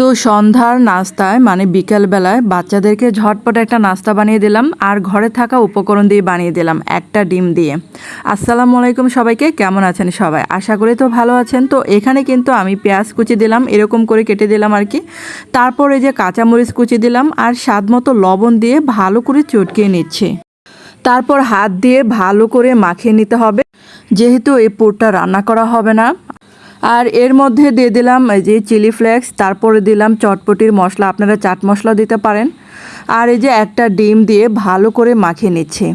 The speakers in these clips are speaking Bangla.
তো সন্ধ্যার নাস্তায় মানে বিকেলবেলায় বাচ্চাদেরকে ঝটপট একটা নাস্তা বানিয়ে দিলাম আর ঘরে থাকা উপকরণ দিয়ে বানিয়ে দিলাম একটা ডিম দিয়ে। আসসালামু আলাইকুম সবাইকে, কেমন আছেন সবাই? আশা করি তো ভালো আছেন। তো এখানে কিন্তু আমি পেঁয়াজ কুচি দিলাম, এরকম করে কেটে দিলাম আর কি। তারপর এই যে কাঁচামরিচ কুচি দিলাম আর স্বাদ মতো লবণ দিয়ে ভালো করে চটকিয়ে নিচ্ছি। তারপর হাত দিয়ে ভালো করে মাখিয়ে নিতে হবে। যেহেতু এই পুরটা রান্না করা হবে না আর এর মধ্যে দিয়ে দিলাম এই যে চিলি ফ্লেক্স, তারপরে দিলাম চটপটির মশলা, আপনারা চাট মশলা দিতে পারেন। আর এই যে একটা ডিম দিয়ে ভালো করে মাখিয়ে নিচ্ছে।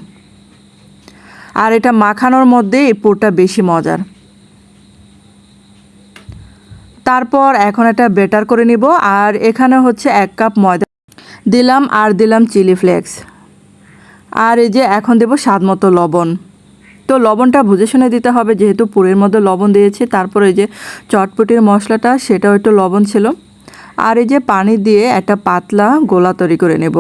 আর এটা মাখানোর মধ্যে এই পুরটা বেশি মজার। তারপর এখন এটা বেটার করে নিব, আর এখানে হচ্ছে এক কাপ ময়দা দিলাম, আর দিলাম চিলি ফ্লেক্স। আর এই যে এখন দেব স্বাদ মতো লবণ। তো লবণটা বুঝে শুনে দিতে হবে, যেহেতু পুরের মধ্যে লবণ দিয়েছি। তারপরে যে চটপটির মশলাটা, সেটাও একটু লবণ ছিল। আর এই যে পানি দিয়ে একটা পাতলা গোলা তৈরি করে নেব।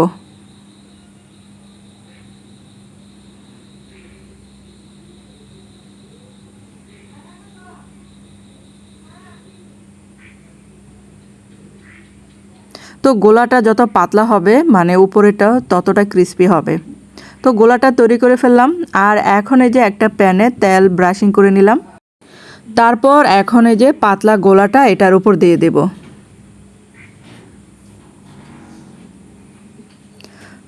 তো গোলাটা যত পাতলা হবে মানে উপরেটা ততটা ক্রিস্পি হবে। তো গোলাটা তৈরি করে ফেললাম আর এখন এই যে একটা প্যানে তেল ব্রাশিং করে নিলাম। তারপর এখন এই যে পাতলা গোলাটা এটার উপর দিয়ে দেব।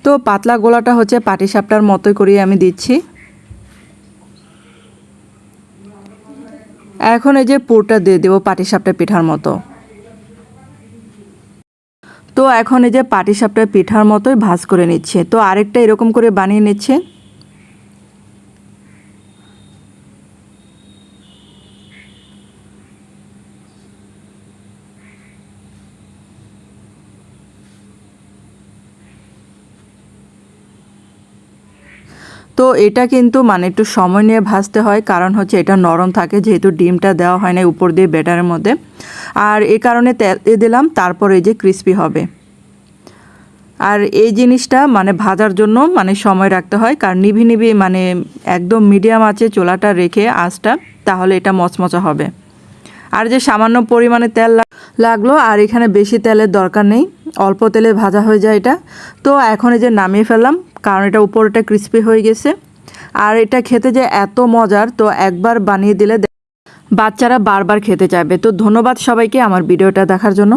তো পাতলা গোলাটা হচ্ছে পাটিসাপটার মতোই করিয়ে আমি দিচ্ছি। এখন এই যে পুরটা দিয়ে দেবো পাটিসাপটা পিঠার মতো। তো এখন এই যে পাটিসাপটা পিঠার মতোই ভাজ করে নিচ্ছে। তো আরেকটা এরকম করে বানিয়ে নিচ্ছে। তো এটা কিন্তু মানে একটু সময় নিয়ে ভাজতে হয়, কারণ হচ্ছে এটা নরম থাকে, যেহেতু ডিমটা দেওয়া হয় না উপর দিয়ে বেটারের মধ্যে। আর এ কারণে তেল দিলাম, তারপর এই যে ক্রিস্পি হবে। আর এই জিনিসটা মানে ভাজার জন্য মানে সময় রাখতে হয়, কারণ নিভি নিভি মানে একদম মিডিয়াম আছে চোলাটা রেখে আঁচটা, তাহলে এটা মচমচা হবে। আর যে সামান্য পরিমাণে তেল লাগল, আর এখানে বেশি তেলের দরকার নেই। অল্প তেলে ভাজা হয়ে যায় এটা। তো এখন এই যে নামিয়ে ফেললাম, কারণ এটা উপরটা ক্রিস্পি হয়ে গেছে। আর এটা খেতে যে এত মজার, তো একবার বানিয়ে দিলে বাচ্চারা বারবার খেতে চাইবে। তো ধন্যবাদ সবাইকে আমার ভিডিওটা দেখার জন্য।